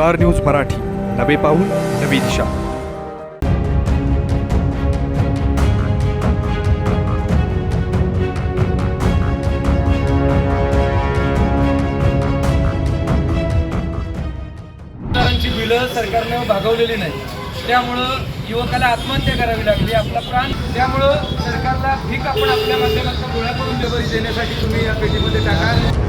Star news Marathi. नवे पाऊल नवी दिशा. शेतकऱ्यांची बिलं सरकारनं भागवलेली नाही. त्यामुळं युवकाला आत्महत्या करावी लागली आपला प्राण. त्यामुळं सरकारला भीक आपण आपल्या माध्यमातून गोळा करून देवरी देण्यासाठी तुम्ही या पेटीमध्ये टाका.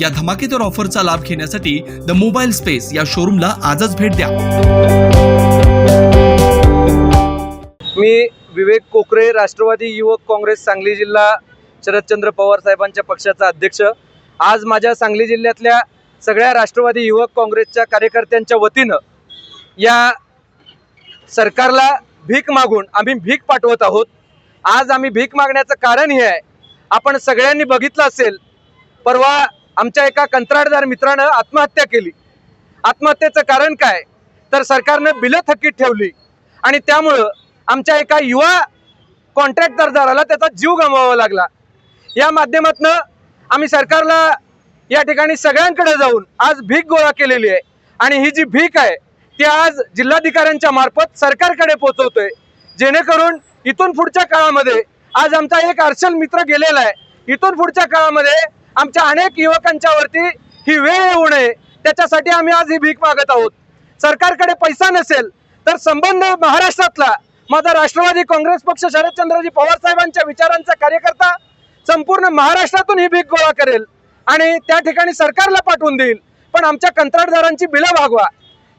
या धमाकेदार ऑफरचा लाभ घेण्यासाठी द मोबाईल स्पेस या शोरूमला आजच भेट द्या. मी विवेक कोकरे राष्ट्रवादी युवक काँग्रेस सांगली जिल्हा शरदचंद्र पवार साहेबांच्या पक्षाचा अध्यक्ष. आज माझ्या सांगली जिल्ह्यातल्या सगळ्या राष्ट्रवादी युवक काँग्रेसच्या कार्यकर्त्यांच्या वतीनं या सरकारला भीक मागून आम्ही भीक पाठवत आहोत. आज आम्ही भीक मागण्याचं कारण हे आहे. आपण सगळ्यांनी बघितलं असेल परवा आमच्या एका कंत्राटदार मित्रानं आत्महत्या केली. आत्महत्येचं कारण काय? तर सरकारनं बिलं थकीत ठेवली. आणि त्यामुळं आमच्या एका युवा कॉन्ट्रॅक्टरदाराला त्याचा जीव गमवावा लागला. या माध्यमातनं आम्ही सरकारला या ठिकाणी सगळ्यांकडे जाऊन आज भीक गोळा केलेली आहे. आणि ही जी भीक आहे ती आज जिल्हाधिकाऱ्यांच्या मार्फत सरकारकडे पोहोचवतोय. जेणेकरून इथून पुढच्या काळामध्ये आज आमचा एक अर्शल मित्र गेलेला आहे. इथून पुढच्या काळामध्ये आमच्या अनेक युवकांच्या वरती ही वेळ येऊ नये. त्याच्यासाठी आम्ही आज ही भीक मागत आहोत. सरकारकडे पैसा नसेल तर संबंध महाराष्ट्रातला माझा राष्ट्रवादी काँग्रेस पक्ष शरदचंद्रजी पवार साहेबांच्या विचारांचा कार्यकर्ता संपूर्ण महाराष्ट्रातून ही भीक गोळा करेल आणि त्या ठिकाणी सरकारला पाठवून देईल. पण आमच्या कंत्राटदारांची बिलं भागवा.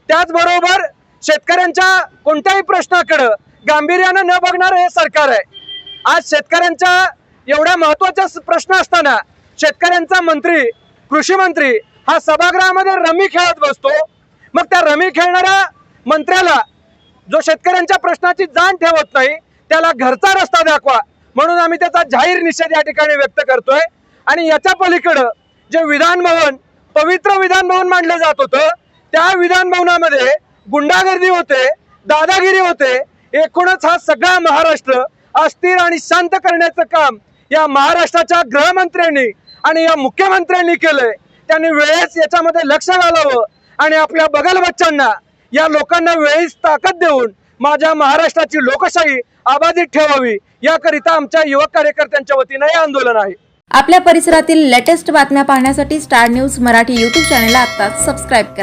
त्याचबरोबर शेतकऱ्यांच्या कोणत्याही प्रश्नाकडं गांभीर्यानं न बघणारं हे सरकार आहे. आज शेतकऱ्यांच्या एवढ्या महत्त्वाच्या प्रश्न असताना शेतकऱ्यांचा मंत्री कृषी मंत्री हा सभागृहामध्ये रमी खेळत बसतो. मग त्या रमी खेळणाऱ्या मंत्र्याला जो शेतकऱ्यांच्या प्रश्नाची जाण ठेवत नाही त्याला घरचा रस्ता दाखवा. म्हणून आम्ही त्याचा जाहीर निषेध या ठिकाणी व्यक्त करतोय. आणि याच्या पलीकडं जे विधान भवन पवित्र विधान भवन मांडलं जात होतं त्या विधान भवनामध्ये गुंडागर्दी होते दादागिरी होते. एकूणच हा सगळा महाराष्ट्र अस्थिर आणि शांत करण्याचं काम या महाराष्ट्राच्या गृहमंत्र्यांनी आणि या मुख्यमंत्र्यांनी केलंय त्यांनी वेळेस याच्यामध्ये लक्ष घालावं आणि आपल्या बगल बच्चांना या लोकांना वेळेस ताकद देऊन माझ्या महाराष्ट्राची लोकशाही अबाधित ठेवावी याकरिता आमच्या युवक कार्यकर्त्यांच्या वतीनं हे आंदोलन आहे. आपल्या परिसरातील लेटेस्ट बातम्या पाहण्यासाठी स्टार न्यूज मराठी यूट्यूब चॅनलला आता सबस्क्राईब करा.